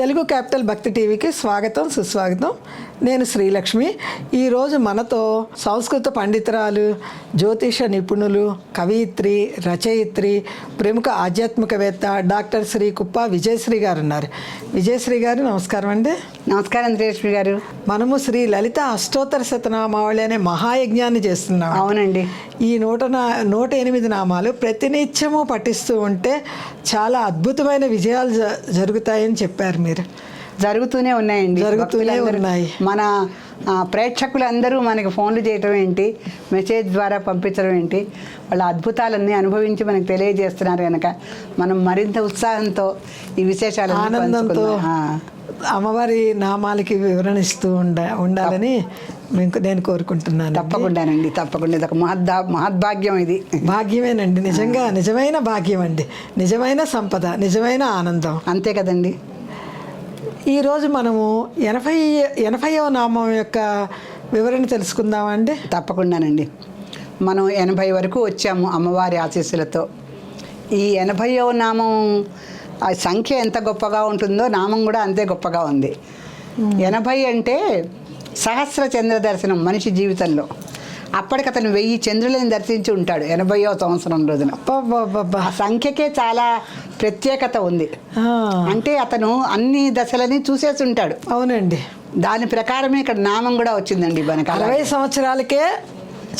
Telugu capital భక్తి టీవీకి స్వాగతం సుస్వాగతం. నేను శ్రీలక్ష్మి. ఈరోజు మనతో సంస్కృత పండితురాలు జ్యోతిష నిపుణులు కవయిత్రి రచయిత్రి ప్రముఖ ఆధ్యాత్మికవేత్త డాక్టర్ శ్రీ కుప్ప విజయశ్రీ గారు ఉన్నారు విజయశ్రీ గారు నమస్కారం అండి. నమస్కారం శ్రీలక్ష్మి గారు. మనము శ్రీ లలిత అష్టోత్తర శతనామావళి అనే మహాయజ్ఞాన్ని చేస్తున్నాం. అవునండి. ఈ నూట నా నూట ఎనిమిది నామాలు ప్రతినిత్యము పఠిస్తూ ఉంటే చాలా అద్భుతమైన విజయాలు జరుగుతాయని చెప్పారు మీరు. జరుగుతూనే ఉన్నాయండి. జరుగుతూనే ఉన్నాయి. మన ప్రేక్షకులందరూ మనకి ఫోన్లు చేయటం ఏంటి? మెసేజ్ ద్వారా పంపించడం ఏంటి? వాళ్ళ అద్భుతాలన్నీ అనుభవించి మనకు తెలియజేస్తున్నారు కనుక మనం మరింత ఉత్సాహంతో ఈ విశేషాలు ఆనందంతో అమ్మవారి నామాలకి వివరణ ఇస్తూ ఉండ ఉండాలని నేను కోరుకుంటున్నాను తప్పకుండానండి తప్పకుండా. ఇది ఒక మహద్దా మహద్భాగ్యం ఇది. భాగ్యమేనండి. నిజంగా నిజమైన భాగ్యం అండి నిజమైన సంపద నిజమైన ఆనందం. అంతే కదండి. ఈరోజు మనము ఎనభై ఎనభైవ నామం యొక్క వివరణ తెలుసుకుందామండి. తప్పకుండానండి. మనం ఎనభై వరకు వచ్చాము అమ్మవారి ఆశీస్సులతో. ఈ ఎనభైవ నామం ఆ సంఖ్య ఎంత గొప్పగా ఉంటుందో నామం కూడా అంతే గొప్పగా ఉంది. ఎనభై అంటే సహస్ర చంద్ర దర్శనం మనిషి జీవితంలో. అప్పటికి అతను వెయ్యి చంద్రులను దర్శించి ఉంటాడు ఎనభైవ సంవత్సరం రోజున. సంఖ్యకే చాలా ప్రత్యేకత ఉంది. అంటే అతను అన్ని దశలని చూసేసి ఉంటాడు అవునండి. దాని ప్రకారమే ఇక్కడ నామం కూడా వచ్చిందండి మనకు. అరవై సంవత్సరాలకే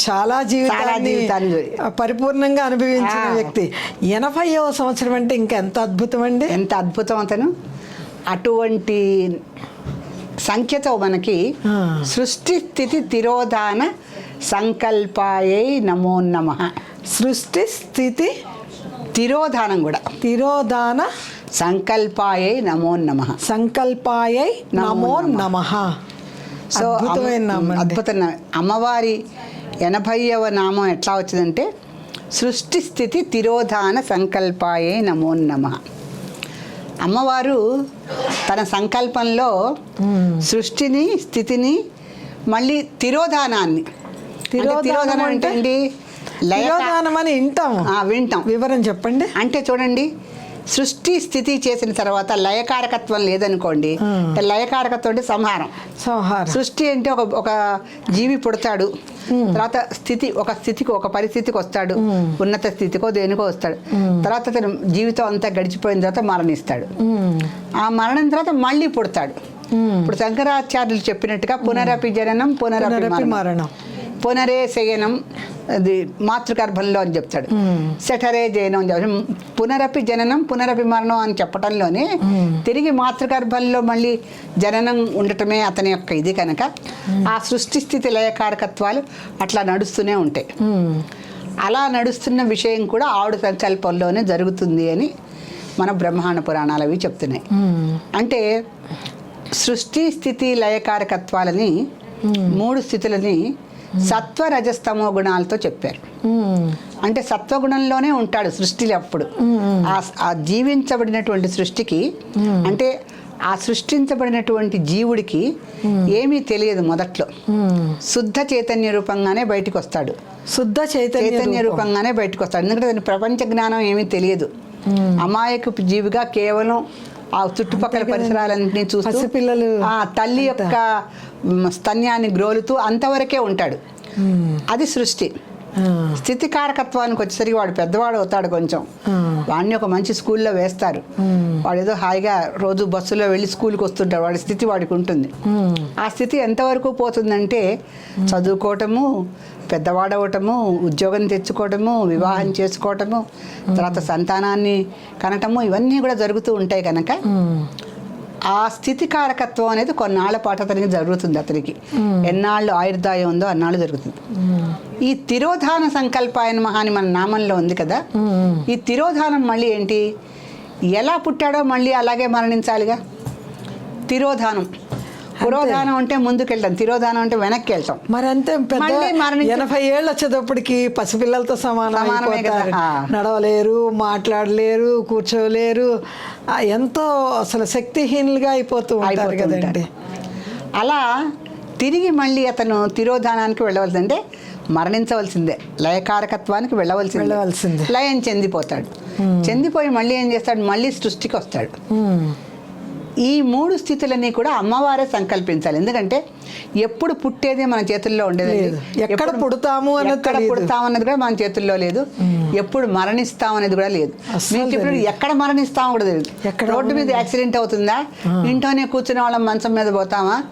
చాలా జీవితాన్ని పరిపూర్ణంగా అనుభవించిన. వ్యక్తి. ఎనభైవ సంవత్సరం అంటే ఇంకా ఎంత అద్భుతం అండి? ఎంత అద్భుతం అతను. అటువంటి సంఖ్యతో మనకి. సృష్టి స్థితి తిరోధాన సంకల్పాయై నమో నమ. సృష్టి స్థితి తిరోధానం కూడా. తిరోధాన సంకల్పాయై నమో నమ. సంకల్పాయై నమో నమ సో అద్భుతమైన అమ్మవారి ఎనభైవ నామం ఎట్లా వచ్చిందంటే సృష్టి స్థితి తిరోధాన సంకల్పాయే నమో నమ. అమ్మవారు తన సంకల్పంలో సృష్టిని స్థితిని మళ్ళీ తిరోధానాన్ని. తిరోధానం అంటే? అంటే ఏంటి? లయ తిరోధానం అని వింటాం ఆ, వింటాం. వివరం చెప్పండి. అంటే చూడండి సృష్టి స్థితి చేసిన తర్వాత లయకారకత్వం లేదనుకోండి లయకారకత్వం అంటే సంహారం. సంహారం. సృష్టి అంటే ఒక ఒక జీవి పుడతాడు. తర్వాత స్థితి ఒక స్థితికి ఒక పరిస్థితికి వస్తాడు. ఉన్నత స్థితికో దేనికో వస్తాడు. తర్వాత అతను జీవితం అంతా గడిచిపోయిన తర్వాత మరణిస్తాడు. ఆ మరణం తర్వాత మళ్ళీ పుడతాడు. ఇప్పుడు శంకరాచార్యులు చెప్పినట్టుగా పునరపి జననం పునరపి మరణం. పునరే శయనం అది మాతృగర్భంలో అని చెప్తాడు. సెఠరే జయనం అని చెప్తాడు పునరపి జననం పునరపి మరణం అని చెప్పటంలోనే తిరిగి మాతృగర్భంలో మళ్ళీ జననం ఉండటమే అతని యొక్క ఇది కనుక. ఆ సృష్టి స్థితి లయకారకత్వాలు అట్లా నడుస్తూనే ఉంటాయి. అలా నడుస్తున్న విషయం కూడా ఆవిడ సంకల్పంలోనే జరుగుతుంది అని మన బ్రహ్మాండ పురాణాలు అవి చెప్తున్నాయి. అంటే సృష్టి స్థితి లయకారకత్వాలని మూడు స్థితులని సత్వ రజస్తమో గుణాలతో చెప్పారు. అంటే సత్వగుణంలోనే ఉంటాడు సృష్టిలో అప్పుడు. ఆ జీవించబడినటువంటి సృష్టికి అంటే ఆ సృష్టించబడినటువంటి జీవుడికి ఏమీ తెలియదు మొదట్లో. శుద్ధ చైతన్య రూపంగానే బయటికి వస్తాడు శుద్ధ చైతన్య చైతన్య రూపం. రూపంగానే బయటకు వస్తాడు ఎందుకంటే దాని ప్రపంచ జ్ఞానం ఏమీ తెలియదు. అమాయకపు జీవిగా కేవలం ఆ చుట్టుపక్కల పరిసరాలన్నింటినీ చూస్తూ పసిపిల్లలు ఆ తల్లి యొక్క స్తన్యాన్ని గ్రోలుతూ అంతవరకే ఉంటాడు. అది సృష్టి. స్థితి కారకత్వానికి వచ్చేసరికి వాడు పెద్దవాడు అవుతాడు కొంచెం. వాడిని ఒక మంచి స్కూల్లో వేస్తారు. వాడు ఏదో హాయిగా రోజు బస్సులో వెళ్ళి స్కూల్కి వస్తుంటాడు. వాడి స్థితి వాడికి ఉంటుంది. ఆ స్థితి ఎంతవరకు పోతుందంటే చదువుకోవటము పెద్దవాడవటము ఉద్యోగం తెచ్చుకోవటము వివాహం చేసుకోవటము తర్వాత సంతానాన్ని కనటము ఇవన్నీ కూడా జరుగుతూ ఉంటాయి కనుక ఆ స్థితి కారకత్వం అనేది కొన్నాళ్ళ పాటు అతనికి జరుగుతుంది అతనికి. ఎన్నాళ్ళు ఆయుర్దాయం ఉందో అన్నాళ్ళు జరుగుతుంది. ఈ తిరోధాన సంకల్పాయన మహాని మన నామంలో ఉంది కదా? ఈ తిరోధానం మళ్ళీ ఏంటి? ఎలా పుట్టాడో మళ్ళీ అలాగే మరణించాలిగా? తిరోధానం. పురోధానం అంటే ముందుకెళ్తాం తిరోధానం అంటే వెనక్కి వెళ్తాం మరి అంతే ఎనభై ఏళ్ళు వచ్చేటప్పటికి పసిపిల్లలతో సమానం. నడవలేరు మాట్లాడలేరు కూర్చోలేరు ఎంతో అసలు శక్తిహీనులుగా అయిపోతూ ఉంటారు కదండి. అలా తిరిగి మళ్ళీ అతను తిరోధానానికి వెళ్ళవలసింది మరణించవలసిందే లయకారకత్వానికి వెళ్ళవలసిందే. వెళ్ళవలసిందే. లయం చెందిపోతాడు. చెందిపోయి మళ్ళీ ఏం చేస్తాడు? మళ్ళీ సృష్టికి వస్తాడు ఈ మూడు స్థితులన్నీ కూడా అమ్మవారే సంకల్పించాలి. ఎందుకంటే ఎప్పుడు పుట్టేది మన చేతుల్లో ఉండేది లేదు. ఎక్కడ పుడతాము ఎక్కడ తెలీదు. పుడతాం అన్నది కూడా మన చేతుల్లో లేదు. ఎప్పుడు మరణిస్తాం అనేది కూడా లేదు. మీకు ఇప్పుడు ఎక్కడ మరణిస్తాం కూడా తెలియదు. ఎక్కడ రోడ్డు మీద యాక్సిడెంట్ అవుతుందా? ఇంట్లోనే కూర్చునే వాళ్ళం మంచం మీద పోతామా?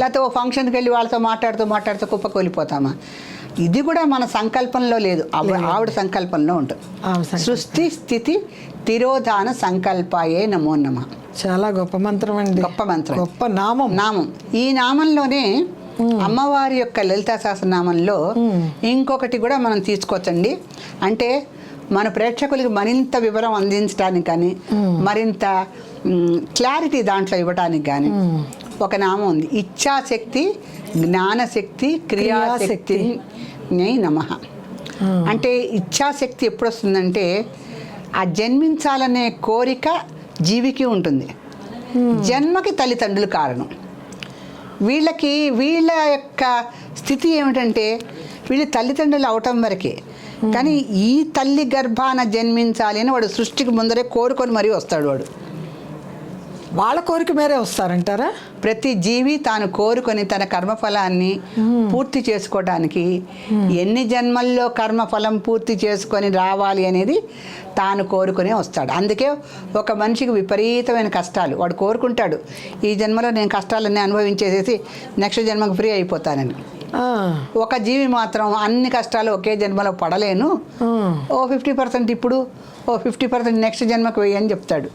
లేకపోతే ఓ ఫంక్షన్కి వెళ్ళి వాళ్ళతో మాట్లాడుతూ మాట్లాడుతూ కుప్పకు వెళ్ళిపోతామా ఇది కూడా మన సంకల్పంలో లేదు. ఆవిడ ఆవిడ సంకల్పంలో ఉంటుంది. సృష్టి స్థితి తిరోధాన సంకల్పాయే నమో నమ. చాలా గొప్ప మంత్రం అండి. గొప్ప మంత్రం. గొప్ప నామం. నామం. ఈ నామంలోనే అమ్మవారి యొక్క లలితా సహస్రనామంలో ఇంకొకటి కూడా మనం తీసుకోవచ్చండి. అంటే మన ప్రేక్షకులకి మరింత వివరం అందించడానికి కానీ మరింత క్లారిటీ దాంట్లో ఇవ్వడానికి కానీ ఒక నామం ఉంది. ఇచ్ఛాశక్తి జ్ఞానశక్తి క్రియాశక్తి నమ. అంటే ఇచ్ఛాశక్తి ఎప్పుడు వస్తుందంటే ఆ జన్మించాలనే కోరిక జీవికి ఉంటుంది. జన్మకి తల్లిదండ్రులు కారణం. వీళ్ళకి వీళ్ళ యొక్క స్థితి ఏమిటంటే వీళ్ళు తల్లిదండ్రులు అవటం వరకే. కానీ ఈ తల్లి గర్భాన జన్మించాలి అని వాడు సృష్టికి ముందరే కోరుకొని మరీ వస్తాడు వాడు. వాళ్ళ కోరిక మేరే వస్తారంటారా? ప్రతి జీవి తాను కోరుకొని తన కర్మఫలాన్ని పూర్తి చేసుకోవడానికి ఎన్ని జన్మల్లో కర్మఫలం పూర్తి చేసుకొని రావాలి అనేది తాను కోరుకొని వస్తాడు. అందుకే ఒక మనిషికి విపరీతమైన కష్టాలు. వాడు కోరుకుంటాడు ఈ జన్మలో నేను కష్టాలన్నీ అనుభవించేసేసి నెక్స్ట్ జన్మకు ఫ్రీ అయిపోతానని. ఒక జీవి మాత్రం అన్ని కష్టాలు ఒకే జన్మలో పడలేను. ఓ ఫిఫ్టీ పర్సెంట్ ఇప్పుడు ఓ ఫిఫ్టీ పర్సెంట్ నెక్స్ట్ జన్మకు వెయ్యి అని చెప్తాడు.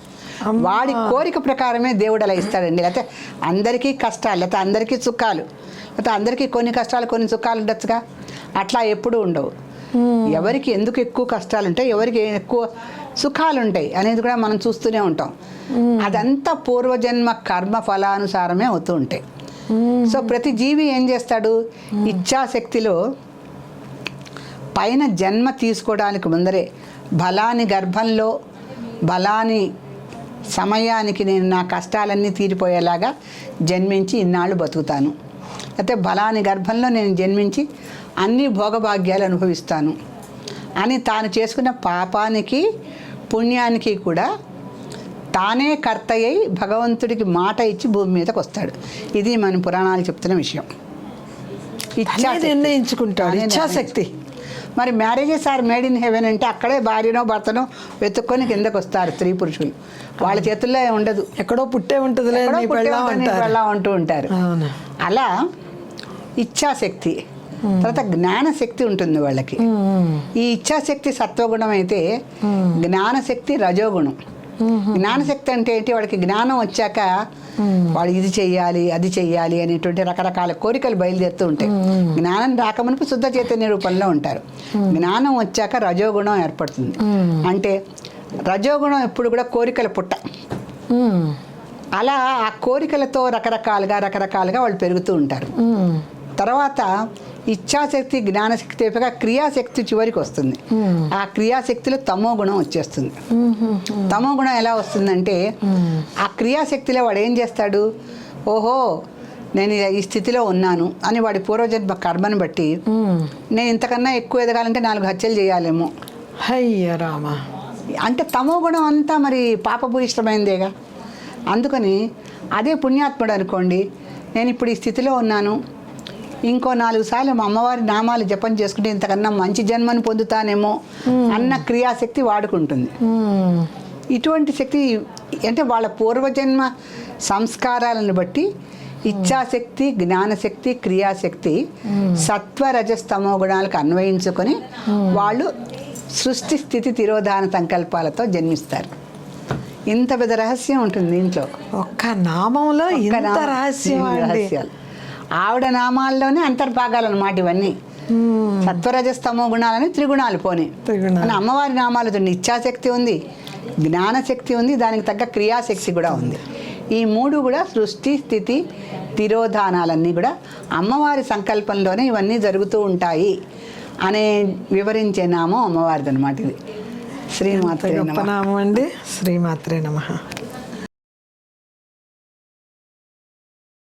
వాడి కోరిక ప్రకారమే దేవుడు అలా ఇస్తాడండి. లేకపోతే అందరికీ కష్టాలు లేకపోతే అందరికీ సుఖాలు లేకపోతే అందరికీ కొన్ని కష్టాలు కొన్ని సుఖాలు ఉండొచ్చుగా? అట్లా ఎప్పుడూ ఉండవు. ఎవరికి ఎందుకు ఎక్కువ కష్టాలు ఉంటాయి ఎవరికి ఎక్కువ సుఖాలు ఉంటాయి అనేది కూడా మనం చూస్తూనే ఉంటాం. అదంతా పూర్వజన్మ కర్మ ఫలానుసారమే అవుతూ ఉంటాయి. సో ప్రతి జీవి ఏం చేస్తాడు? ఇచ్ఛాశక్తిలో పైన జన్మ తీసుకోవడానికి ముందరే బలాని గర్భంలో బలాని సమయానికి నేను నా కష్టాలన్నీ తీరిపోయేలాగా జన్మించి ఇన్నాళ్ళు బతుకుతాను. అయితే బలాని గర్భంలో నేను జన్మించి అన్ని భోగభాగ్యాలు అనుభవిస్తాను. అని తాను చేసుకున్న పాపానికి పుణ్యానికి కూడా తానే కర్త అయి భగవంతుడికి మాట ఇచ్చి భూమి మీదకి వస్తాడు. ఇది మన పురాణాలు చెప్తున్న విషయం. తనే నిర్ణయించుకుంటాడు. తనే ఇచ్ఛాశక్తి మరి marriages are made in heaven అంటే అక్కడే భార్యనో భర్తనో వెతుక్కొని కిందకు వస్తారు స్త్రీ పురుషులు. వాళ్ళ చేతుల్లో ఉండదు. ఎక్కడో పుట్టే ఉంటుంది, పెళ్ళాం అంటూ ఉంటారు. అలా ఇచ్ఛాశక్తి. తర్వాత జ్ఞానశక్తి ఉంటుంది వాళ్ళకి. ఈ ఇచ్ఛాశక్తి సత్వగుణం అయితే జ్ఞానశక్తి రజోగుణం. జ్ఞానశక్తి అంటే ఏంటి? వాడికి జ్ఞానం వచ్చాక వాడు ఇది చెయ్యాలి అది చెయ్యాలి అనేటువంటి రకరకాల కోరికలు బయలుదేరుతూ ఉంటాయి. జ్ఞానం రాకమునుపు శుద్ధ చైతన్య రూపంలో ఉంటారు. జ్ఞానం వచ్చాక రజోగుణం ఏర్పడుతుంది. అంటే రజోగుణం ఎప్పుడు కూడా కోరికల పుట్ట. అలా ఆ కోరికలతో రకరకాలుగా రకరకాలుగా వాళ్ళు పెరుగుతూ ఉంటారు. తర్వాత ఇచ్ఛాశక్తి జ్ఞానశక్తి అయిపోయాక క్రియాశక్తి చివరికి వస్తుంది. ఆ క్రియాశక్తిలో తమో గుణం వచ్చేస్తుంది. ఉమ్, తమో గుణం ఎలా వస్తుందంటే ఆ క్రియాశక్తిలో వాడు ఏం చేస్తాడు? ఓహో నేను ఈ స్థితిలో ఉన్నాను అని వాడి పూర్వజన్మ కర్మను బట్టి. నేను ఇంతకన్నా ఎక్కువ ఎదగాలంటే నాలుగు హత్యలు చేయాలేమో. హయ్య రామ. అంటే తమో గుణం అంతా మరి పాపభూయిష్టమైందేగా? అందుకని అదే పుణ్యాత్ముడు అనుకోండి నేను ఇప్పుడు ఈ స్థితిలో ఉన్నాను ఇంకో నాలుగు సార్లు మా అమ్మవారి నామాలు జపం చేసుకుంటే ఇంతకన్నా మంచి జన్మను పొందుతానేమో అన్న క్రియాశక్తి వాడుకుంటుంది. ఇటువంటి శక్తి అంటే వాళ్ళ పూర్వజన్మ సంస్కారాలను బట్టి ఇచ్ఛాశక్తి జ్ఞానశక్తి క్రియాశక్తి సత్వ రజస్తమో గుణాలకు అన్వయించుకొని వాళ్ళు సృష్టి స్థితి తిరోధాన సంకల్పాలతో జన్మిస్తారు. ఇంత పెద్ద రహస్యం ఉంటుంది దీంట్లో ఒక్క నామంలో ఇంత రహస్యం రహస్యాలు. ఆవిడ నామాల్లోనే అంతర్భాగాలు అన్నమాట ఇవన్నీ. సత్వరజస్తమో గుణాలని త్రిగుణాలు పోనీ. త్రిగుణాలు. మన అమ్మవారి నామాలు చూడండి ఇచ్ఛాశక్తి ఉంది జ్ఞానశక్తి ఉంది దానికి తగ్గ క్రియాశక్తి కూడా ఉంది. ఈ మూడు కూడా సృష్టి స్థితి తిరోధానాలన్నీ కూడా అమ్మవారి సంకల్పంలోనే ఇవన్నీ జరుగుతూ ఉంటాయి అనే వివరించే నామం అమ్మవారిది అనమాట ఇది. శ్రీమాత్రే. నామం అండి? శ్రీమాత్రే నమ.